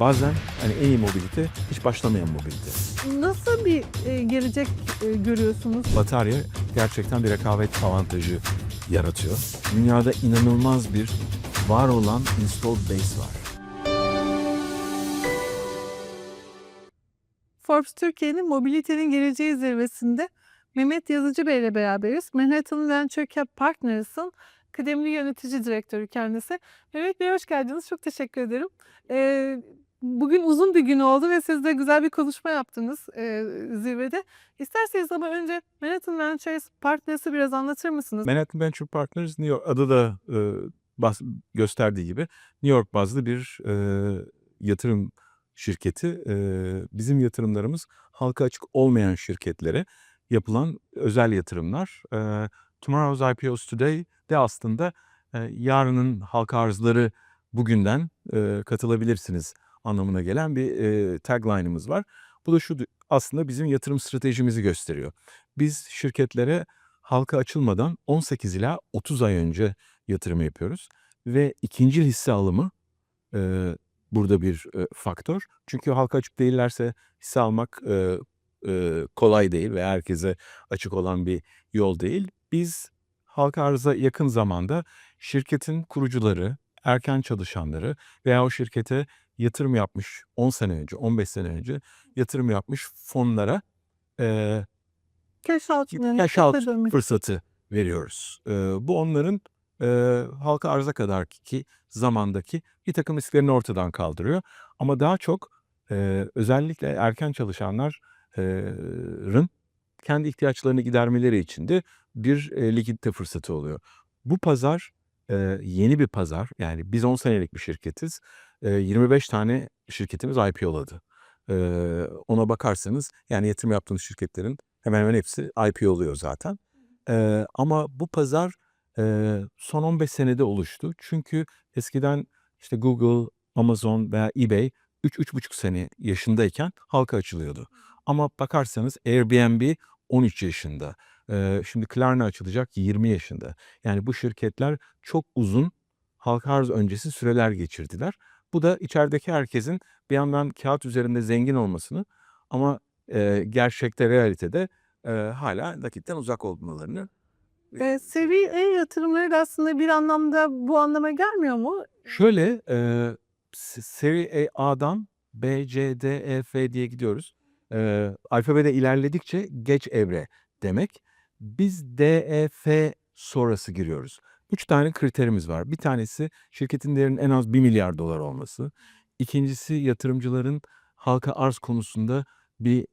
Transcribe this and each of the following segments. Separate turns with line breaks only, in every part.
Bazen hani en iyi mobilite hiç başlamayan mobilite.
Nasıl bir e, gelecek e, görüyorsunuz?
Batarya gerçekten bir rekabet avantajı yaratıyor. Dünyada inanılmaz bir var olan install base var.
Forbes Türkiye'nin mobilitenin geleceği zirvesinde Mehmet Yazıcı Bey ile beraberiz. Manhattan Venture Cap Partners'ın kıdemli yönetici direktörü kendisi. Mehmet Bey hoş geldiniz. Çok teşekkür ederim. Ee, bugün uzun bir gün oldu ve siz de güzel bir konuşma yaptınız e, zirvede. İsterseniz ama önce Manhattan Ventures Partners'ı biraz anlatır mısınız?
Manhattan Venture Partners New York adı da e, bas- gösterdiği gibi New York bazlı bir e, yatırım şirketi. E, bizim yatırımlarımız halka açık olmayan şirketlere yapılan özel yatırımlar. E, Tomorrow's IPOs Today de aslında e, yarının halka arzları bugünden e, katılabilirsiniz anlamına gelen bir e, tagline'ımız var. Bu da şu aslında bizim yatırım stratejimizi gösteriyor. Biz şirketlere halka açılmadan 18 ila 30 ay önce yatırım yapıyoruz ve ikinci hisse alımı e, burada bir e, faktör. Çünkü halka açık değillerse hisse almak e, e, kolay değil ve herkese açık olan bir yol değil. Biz halka arıza yakın zamanda şirketin kurucuları, erken çalışanları veya o şirkete yatırım yapmış 10 sene önce, 15 sene önce yatırım yapmış fonlara e,
Cash out,
cash out fırsatı veriyoruz. Ee, bu onların e, halka arza kadar ki zamandaki bir takım risklerini ortadan kaldırıyor. Ama daha çok e, özellikle erken çalışanların kendi ihtiyaçlarını gidermeleri için de bir e, likidite fırsatı oluyor. Bu pazar e, yeni bir pazar. Yani biz 10 senelik bir şirketiz. E, 25 tane şirketimiz IPO'ladı. E, ona bakarsanız yani yatırım yaptığınız şirketlerin Hemen hemen hepsi IPO oluyor zaten. Ama bu pazar son 15 senede oluştu. Çünkü eskiden işte Google, Amazon veya eBay 3-3,5 sene yaşındayken halka açılıyordu. Ama bakarsanız Airbnb 13 yaşında. Şimdi Klarna açılacak 20 yaşında. Yani bu şirketler çok uzun halka arz öncesi süreler geçirdiler. Bu da içerideki herkesin bir yandan kağıt üzerinde zengin olmasını ama eee, gerçekte, realitede eee, hala nakitten uzak olmalarını
E, seri E yatırımları da aslında bir anlamda bu anlama gelmiyor mu?
Şöyle, s seri A'dan B, C, D, E, F diye gidiyoruz. Eee, alfabede ilerledikçe geç evre demek. Biz D, E, F sonrası giriyoruz. 3 tane kriterimiz var. Bir tanesi şirketin değerinin en az $1 dolar olması. İkincisi yatırımcıların halka arz konusunda bir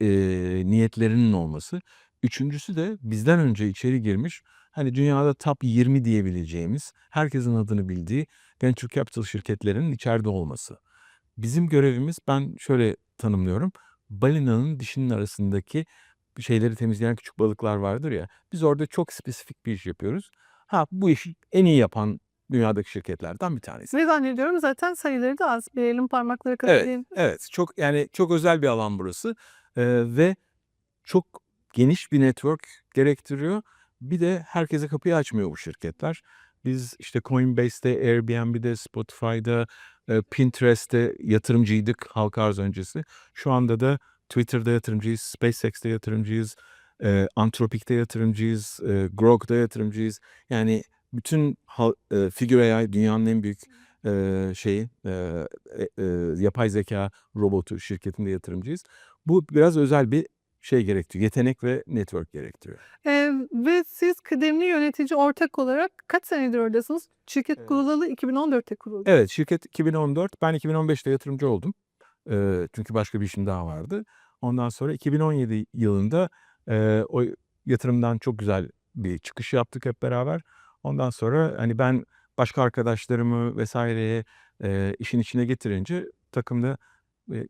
eee, niyetlerinin olması. Üçüncüsü de bizden önce içeri girmiş, hani dünyada top 20 diyebileceğimiz, herkesin adını bildiği venture capital şirketlerinin içeride olması. Bizim görevimiz ben şöyle tanımlıyorum. Balinanın dişinin arasındaki şeyleri temizleyen küçük balıklar vardır ya. Biz orada çok spesifik bir iş yapıyoruz. Ha bu işi en iyi yapan dünyadaki şirketlerden bir tanesi.
Ve zannediyorum zaten sayıları da az. Bir elin parmakları kadar
Evet,
değil.
evet. Çok yani çok özel bir alan burası Eee, ve çok geniş bir network gerektiriyor. Bir de herkese kapıyı açmıyor bu şirketler. Biz işte Coinbase'de, Airbnb'de, Spotify'da, Pinterest'te yatırımcıydık halka arz öncesi. Şu anda da Twitter'da yatırımcıyız, SpaceX'te yatırımcıyız, eee, Anthropic'te yatırımcıyız, eee, Grok'ta yatırımcıyız. Yani bütün hal eee, Figure AI dünyanın en büyük eee, şeyi, e eee, yapay zekâ robotu şirketinde yatırımcıyız. Bu biraz özel bir şey gerektiriyor, yetenek ve network gerektiriyor.
Eee, ve siz kıdemli yönetici ortak olarak kaç senedir oradasınız? Şirket
Evet.
kurulalı 2014'te kuruldu.
Evet, şirket 2014, ben 2015'te yatırımcı oldum. Eee, çünkü başka bir işim daha vardı. Ondan sonra 2017 yılında, eee, o yatırımdan çok güzel bir çıkış yaptık hep beraber. Ondan sonra, hani, ben başka arkadaşlarımı vs.'ye eee, işin içine getirince takımda, eee,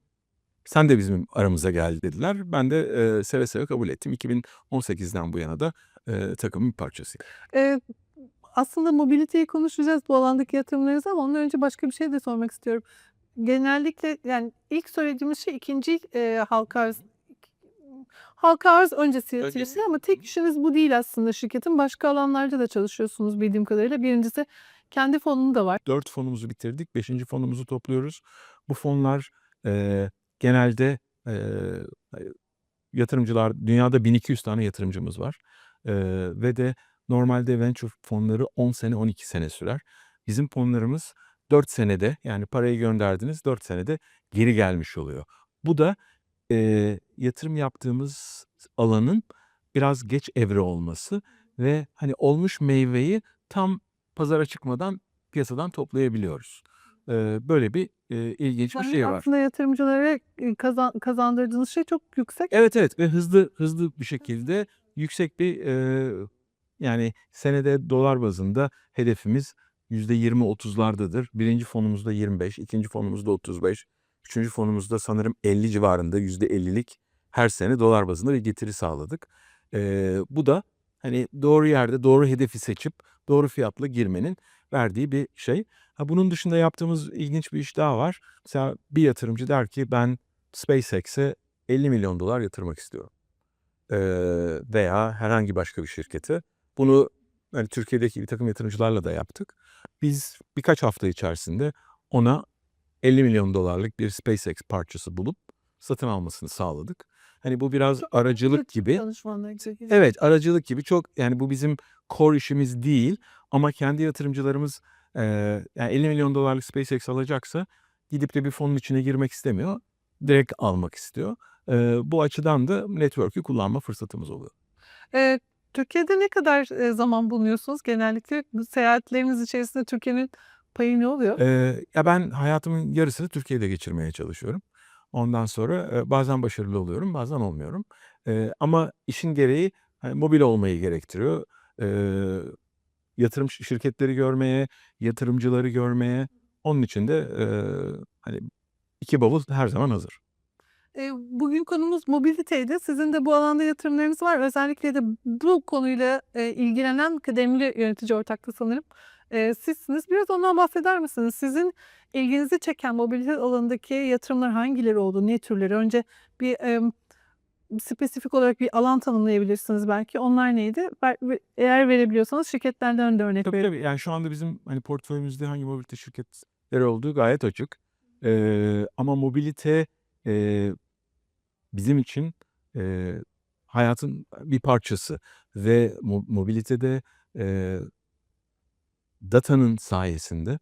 "Sen de bizim aramıza gel." dediler. Ben de, eee, seve seve kabul ettim. 2018'den bu yana da, eee, takımın bir parçasıyım.
Eee, aslında mobiliteyi konuşacağız, bu alandaki yatırımlarınızı ama ondan önce başka bir şey de sormak istiyorum. Genellikle, yani, ilk söylediğimiz şey ikinci eee, halka halka arz öncesi yatırımı ama tek işiniz bu değil aslında şirketin. Başka alanlarda da çalışıyorsunuz bildiğim kadarıyla. Birincisi kendi fonunu da var.
4 fonumuzu bitirdik. 5. fonumuzu topluyoruz. Bu fonlar, eee, genelde, eee, yatırımcılar dünyada 1200 tane yatırımcımız var. Eee, ve de normalde venture fonları 10 sene, 12 sene sürer. Bizim fonlarımız 4 senede, yani parayı gönderdiniz, 4 senede geri gelmiş oluyor. Bu da, eee, yatırım yaptığımız alanın biraz geç evre olması ve, hani, olmuş meyveyi tam pazara çıkmadan piyasadan toplayabiliyoruz. Eee, böyle bir, eee, ilginç bir
Yani
şey var.
aslında yatırımcılara, kazan kazandırdığınız şey çok yüksek.
Evet, evet ve hızlı hızlı bir şekilde yüksek bir, eee, yani senede dolar bazında hedefimiz %20-30'lardadır. 1. fonumuzda 25, 2. fonumuzda 35, 3. fonumuzda sanırım 50 civarında %50'lik her sene dolar bazında bir getiri sağladık. Eee, bu da, hani, doğru yerde doğru hedefi seçip doğru fiyatla girmenin verdiği bir şey. Ha, bunun dışında yaptığımız ilginç bir iş daha var. Mesela bir yatırımcı der ki ben SpaceX'e $50.000.000 yatırmak istiyorum. Eee, veya herhangi başka bir şirkete. Bunu, hani, Türkiye'deki birtakım yatırımcılarla da yaptık. Biz birkaç hafta içerisinde ona $50.000.000'lık bir SpaceX parçası bulup satın almasını sağladık. Hani, bu biraz
Çok
aracılık gibi. Evet, aracılık gibi çok, yani, bu bizim core işimiz değil ama kendi yatırımcılarımız, eee, yani $50.000.000'lık SpaceX alacaksa gidip de bir fonun içine girmek istemiyor. Direkt almak istiyor. Eee, bu açıdan da network'ü kullanma fırsatımız oluyor.
Eee, Türkiye'de ne kadar, zaman bulunuyorsunuz genellikle? Seyahatleriniz içerisinde Türkiye'nin payı ne oluyor?
Eee, ya, ben hayatımın yarısını Türkiye'de geçirmeye çalışıyorum. Ondan sonra, eee, bazen başarılı oluyorum, bazen olmuyorum. Eee, ama işin gereği, hani, mobil olmayı gerektiriyor. Eee, yatırım şi şirketleri görmeye, yatırımcıları görmeye, onun için de, eee, hani, 2 bavul her zaman hazır.
Bugün konumuz mobiliteydi. Sizin de bu alanda yatırımlarınız var. Özellikle de bu konuyla, ilgilenen kıdemli yönetici ortaklığı sanırım, eee, sizsiniz. Biraz ondan bahseder misiniz? Sizin ilginizi çeken mobilite alanındaki yatırımlar hangileri oldu? Ne türleri? Önce bir, emm, spesifik olarak bir alan tanımlayabilirsiniz belki. Onlar neydi? Eğer verebiliyorsanız şirketlerden de örnek
Tabii,
verin.
tabii. Yani, şu anda bizim, hani, portföyümüzde hangi mobilite şirketleri olduğu gayet açık. Eee, ama mobilite, eee, bizim için, eee, hayatın bir parçası ve mo mobilitede, eee datanın sayesinde,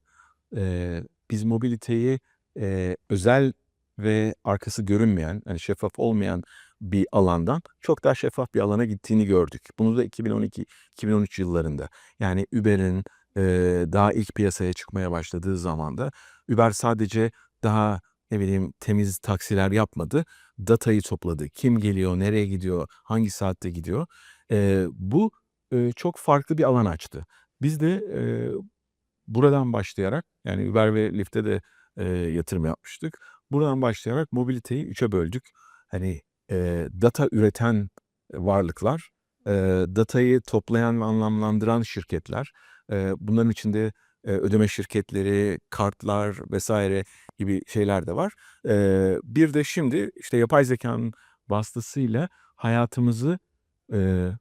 eee, biz mobiliteyi, eee, özel ve arkası görünmeyen, hani, şeffaf olmayan bir alandan çok daha şeffaf bir alana gittiğini gördük. Bunu da 2012-2013 yıllarında. Yani Uber'in, eee, daha ilk piyasaya çıkmaya başladığı zamanda Uber sadece daha, ne bileyim, temiz taksiler yapmadı. Datayı topladı. Kim geliyor, nereye gidiyor, hangi saatte gidiyor? Eee, bu, eee, çok farklı bir alan açtı. Biz de, eee, buradan başlayarak, yani Uber ve Lyft'e de, eee, yatırım yapmıştık. Buradan başlayarak mobiliteyi 3'e böldük. Hani, eee, data üreten varlıklar, eee, datayı toplayan ve anlamlandıran şirketler, eee, bunların içinde, eee, ödeme şirketleri, kartlar vs. gibi şeyler de var. Eee, bir de şimdi, işte, yapay zekânın vasıtasıyla hayatımızı, eee,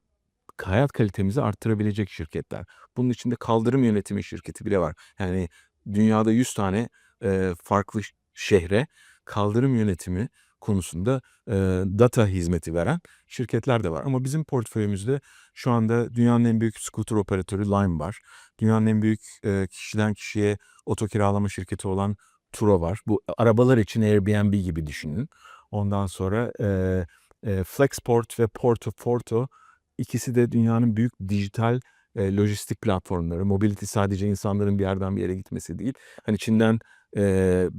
hayat kalitemizi arttırabilecek şirketler. Bunun içinde kaldırım yönetimi şirketi bile var. Yani dünyada 100 tane, eee, farklı şehre kaldırım yönetimi konusunda, eee, data hizmeti veren şirketler de var. Ama bizim portföyümüzde şu anda dünyanın en büyük scooter operatörü Lime var. Dünyanın en büyük, eee, kişiden kişiye oto kiralama şirketi olan Turo var. Bu arabalar için Airbnb gibi düşünün. Ondan sonra, eee, eee, Flexport ve Portoporto ikisi de dünyanın büyük dijital, eee, lojistik platformları. Mobility sadece insanların bir yerden bir yere gitmesi değil. Hani, Çin'den, eee,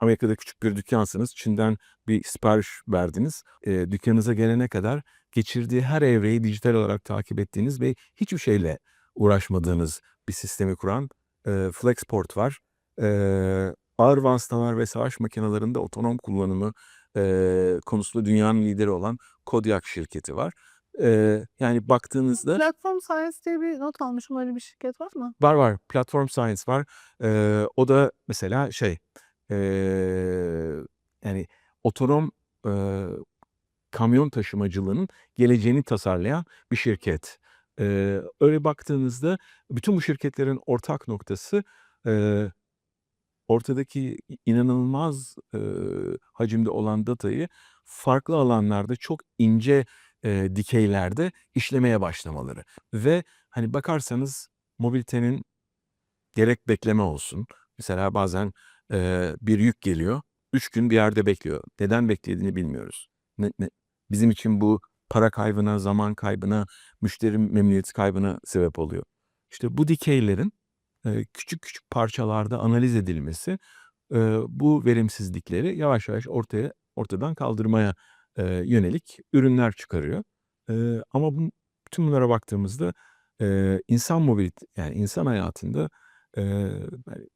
Amerika'da küçük bir dükkânsınız. Çin'den bir sipariş verdiniz. Eee, dükkânınıza gelene kadar geçirdiği her evreyi dijital olarak takip ettiğiniz ve hiçbir şeyle uğraşmadığınız bir sistemi kuran, eee, Flexport var. Eee, ağır vasıtalar ve savaş makinelerinde otonom kullanımı, eee, konusunda dünyanın lideri olan Kodiak şirketi var. Yani baktığınızda
Platform Science diye bir not almışım. Öyle bir şirket var mı?
Var, var. Platform Science var. Eee, o da mesela şey, eee, yani otonom, eee, kamyon taşımacılığının geleceğini tasarlayan bir şirket. Eee, öyle baktığınızda bütün bu şirketlerin ortak noktası, eee, ortadaki inanılmaz, ııı, hacimde olan datayı farklı alanlarda çok ince, eee, dikeylerde işlemeye başlamaları ve, hani, bakarsanız mobilitenin gerek bekleme olsun, mesela bazen, eee, bir yük geliyor, 3 gün bir yerde bekliyor. Neden beklediğini bilmiyoruz. Ne ne bizim için bu para kaybına, zaman kaybına, müşteri memnuniyeti kaybına sebep oluyor. İşte bu dikeylerin, eee, küçük küçük parçalarda analiz edilmesi, eee, bu verimsizlikleri yavaş yavaş ortaya ortadan kaldırmaya, eee, yönelik ürünler çıkarıyor. Eee, ama bu bütün bunlara baktığımızda, eee, insan mobilit yani insan hayatında, eee, hani,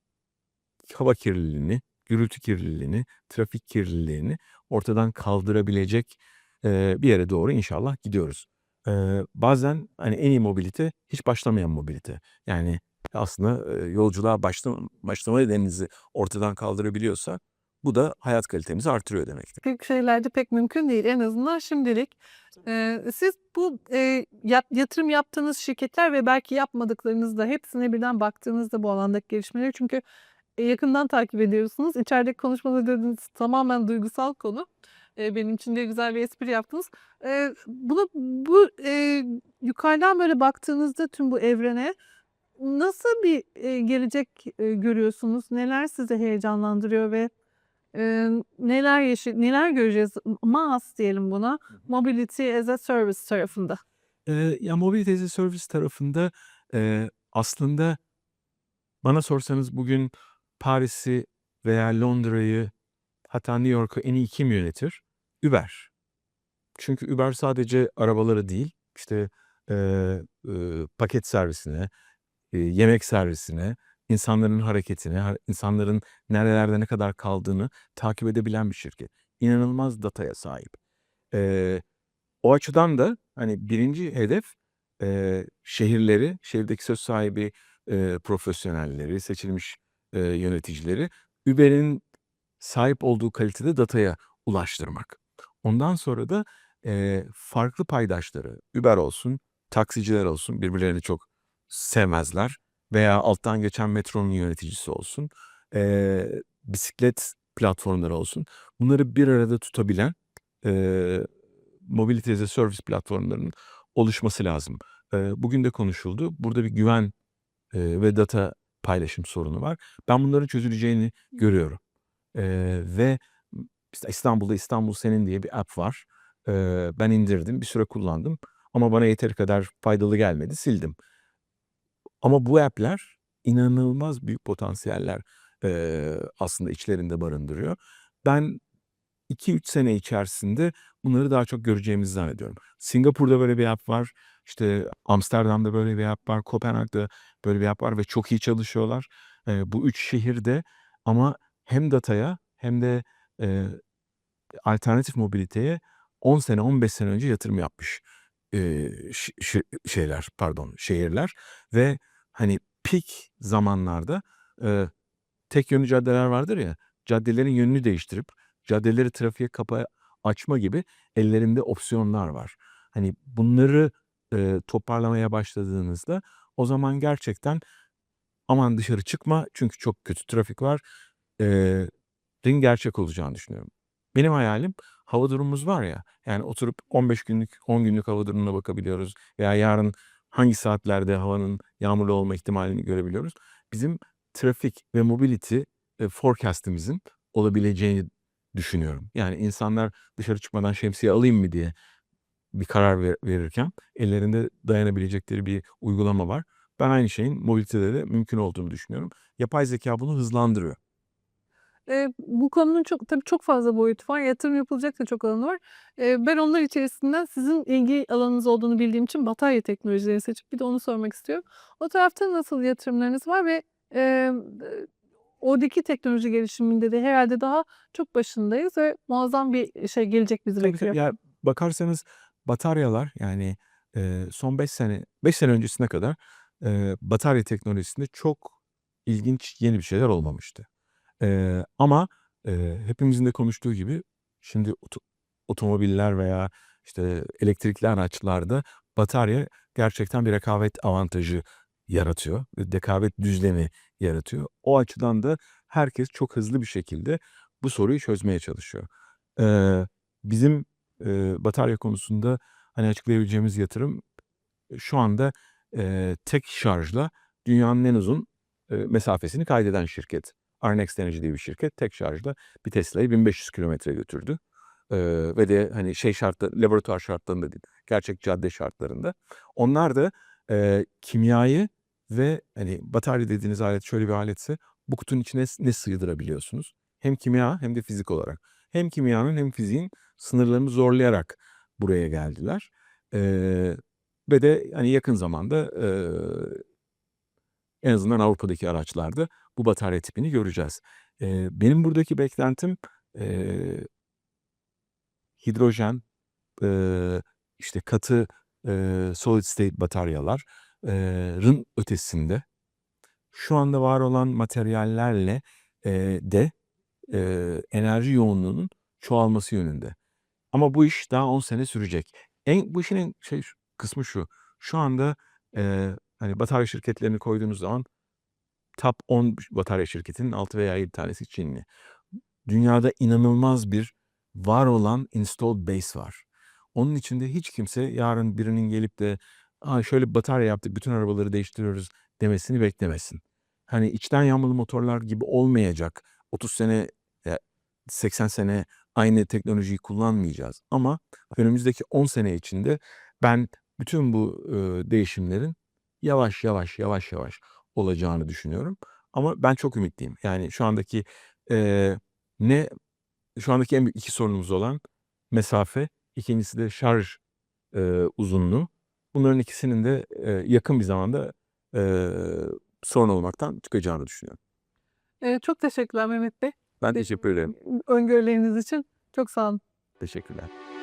hava kirliliğini, gürültü kirliliğini, trafik kirliliğini ortadan kaldırabilecek, eee, bir yere doğru inşallah gidiyoruz. Eee, bazen, hani, en iyi mobilite hiç başlamayan mobilite. Yani aslında, eee, yolculuğa başlama başlama nedeninizi ortadan kaldırabiliyorsa bu da hayat kalitemizi artırıyor demektir.
Büyük şeylerde pek mümkün değil en azından şimdilik. Eee, siz bu, eee, yat yatırım yaptığınız şirketler ve belki yapmadıklarınızda hepsine birden baktığınızda bu alandaki gelişmeleri çünkü, eee, yakından takip ediyorsunuz. İçerideki konuşmada dediniz tamamen duygusal konu. Eee, benim için de güzel bir espri yaptınız. Eee, bunu bu, eee, yukarıdan böyle baktığınızda tüm bu evrene nasıl bir, eee, gelecek, eee, görüyorsunuz? Neler sizi heyecanlandırıyor ve, eee, neler yaşa neler göreceğiz? MaaS diyelim buna. Mobility as a Service tarafında.
Eee, ya, Mobility as a Service tarafında, eee, aslında bana sorsanız bugün Paris'i veya Londra'yı hatta New York'u en iyi kim yönetir? Uber. Çünkü Uber sadece arabaları değil, işte, eee, ııı, paket servisine, eee, yemek servisine, insanların hareketine, ha insanların nerelerde ne kadar kaldığını takip edebilen bir şirket. İnanılmaz dataya sahip. Eee, o açıdan da, hani, 1'inci hedef, eee, şehirleri, şehirdeki söz sahibi, eee, profesyonelleri, seçilmiş, eee, yöneticileri Uber'in sahip olduğu kalitede dataya ulaştırmak. Ondan sonra da, eee, farklı paydaşları, Uber olsun, taksiciler olsun, birbirlerini çok sevmezler veya alttan geçen metronun yöneticisi olsun, eee, bisiklet platformları olsun, bunları bir arada tutabilen, eee, Mobility as a Service platformlarının oluşması lazım. Eee, bugün de konuşuldu. Burada bir güven, eee, ve data paylaşım sorunu var. Ben bunların çözüleceğini görüyorum. Eee, ve işte İstanbul'da İstanbul Senin diye bir app var. Eee, ben indirdim, bir süre kullandım ama bana yeteri kadar faydalı gelmedi, sildim. Ama bu app'ler inanılmaz büyük potansiyeller, eee, aslında içlerinde barındırıyor. Ben 2-3 sene içerisinde bunları daha çok göreceğimizi zannediyorum. Singapur'da böyle bir app var, işte Amsterdam'da böyle bir app var, Kopenhag'da böyle bir app var ve çok iyi çalışıyorlar. Eee, bu 3 şehirde ama hem dataya hem de, eee, alternatif mobiliteye 10 sene, 15 sene önce yatırım yapmış, ş şeyler, pardon, şehirler ve, hani, peak zamanlarda, eee, tek yönlü caddeler vardır ya, caddelerin yönünü değiştirip caddeleri trafiğe kapa açma gibi ellerinde opsiyonlar var. Hani, bunları, eee, toparlamaya başladığınızda o zaman gerçekten aman dışarı çıkma çünkü çok kötü trafik var, eee, rin gerçek olacağını düşünüyorum. Benim hayalim hava durumumuz var ya, yani oturup 15 günlük, 10 günlük hava durumuna bakabiliyoruz veya yarın hangi saatlerde havanın yağmurlu olma ihtimalini görebiliyoruz. Bizim trafik ve mobility, eee, forecast'imizin olabileceğini düşünüyorum. Yani insanlar dışarı çıkmadan şemsiye alayım mı diye bir karar ver verirken ellerinde dayanabilecekleri bir uygulama var. Ben aynı şeyin mobilitede de mümkün olduğunu düşünüyorum. Yapay zekâ bunu hızlandırıyor.
Eee, bu konunun çok tabii çok fazla boyutu var. Yatırım yapılacak da çok alanı var. Eee, ben onlar içerisinden sizin ilgi alanınız olduğunu bildiğim için batarya teknolojilerini seçip bir de onu sormak istiyorum. O tarafta nasıl yatırımlarınız var ve, eee, oradaki teknoloji gelişiminde de herhâlde daha çok başındayız ve muazzam bir şey gelecek bizi bekliyor.
Ya, bakarsanız bataryalar, yani, eee, son 5 sene 5 sene öncesine kadar, eee, batarya teknolojisinde çok ilginç yeni bir şeyler olmamıştı. Eee, ama, eee, hepimizin de konuştuğu gibi şimdi oto otomobiller veya, işte, elektrikli araçlarda batarya gerçekten bir rekabet avantajı yaratıyor. Rekabet düzlemi yaratıyor. O açıdan da herkes çok hızlı bir şekilde bu soruyu çözmeye çalışıyor. Eee, bizim, eee, batarya konusunda, hani, açıklayabileceğimiz yatırım şu anda, eee, tek şarjla dünyanın en uzun, eee, mesafesini kaydeden şirket. Arnext Energy diye bir şirket tek şarjla bir Tesla'yı 1500 kilometre götürdü. Eee, ve de, hani, şey şartları, laboratuvar şartlarında değil, gerçek cadde şartlarında. Onlar da, eee, kimyayı ve, hani, batarya dediğiniz alet şöyle bir aletse bu kutunun içine ne sığdırabiliyorsunuz? Hem kimya hem de fizik olarak. Hem kimyanın hem fiziğin sınırlarını zorlayarak buraya geldiler. Eee, ve de, hani, yakın zamanda, eee en azından Avrupa'daki araçlarda bu batarya tipini göreceğiz. Eee, benim buradaki beklentim, eee hidrojen, eee, işte, katı, eee, solid state bataryalar eee, rın ötesinde şu anda var olan materyallerle, eee, de, eee, enerji yoğunluğunun çoğalması yönünde. Ama bu iş daha 10 sene sürecek. En bu işin en şey kısmı şu, şu anda, eee, hani, batarya şirketlerini koyduğunuz zaman top 10 batarya şirketinin 6 veya 7 tanesi Çinli. Dünyada inanılmaz bir var olan installed base var. Onun için de hiç kimse yarın birinin gelip de, "A, şöyle batarya yaptık, bütün arabaları değiştiriyoruz." demesini beklemesin. Hani, içten yanmalı motorlar gibi olmayacak. 30 sene, ya 80 sene aynı teknolojiyi kullanmayacağız ama önümüzdeki 10 sene içinde ben bütün bu, değişimlerin yavaş, yavaş, yavaş, yavaş olacağını düşünüyorum. Ama ben çok ümitliyim. Yani, şu andaki, eee, ne şu andaki en büyük 2 sorunumuz olan mesafe, 2'ncisi de şarj, eee, uzunluğu. Bunların ikisinin de, eee, yakın bir zamanda, eee, sorun olmaktan çıkacağını düşünüyorum.
Eee, çok teşekkürler Mehmet Bey.
Ben teşekkür ederim.
Öngörüleriniz için çok sağ olun.
Teşekkürler.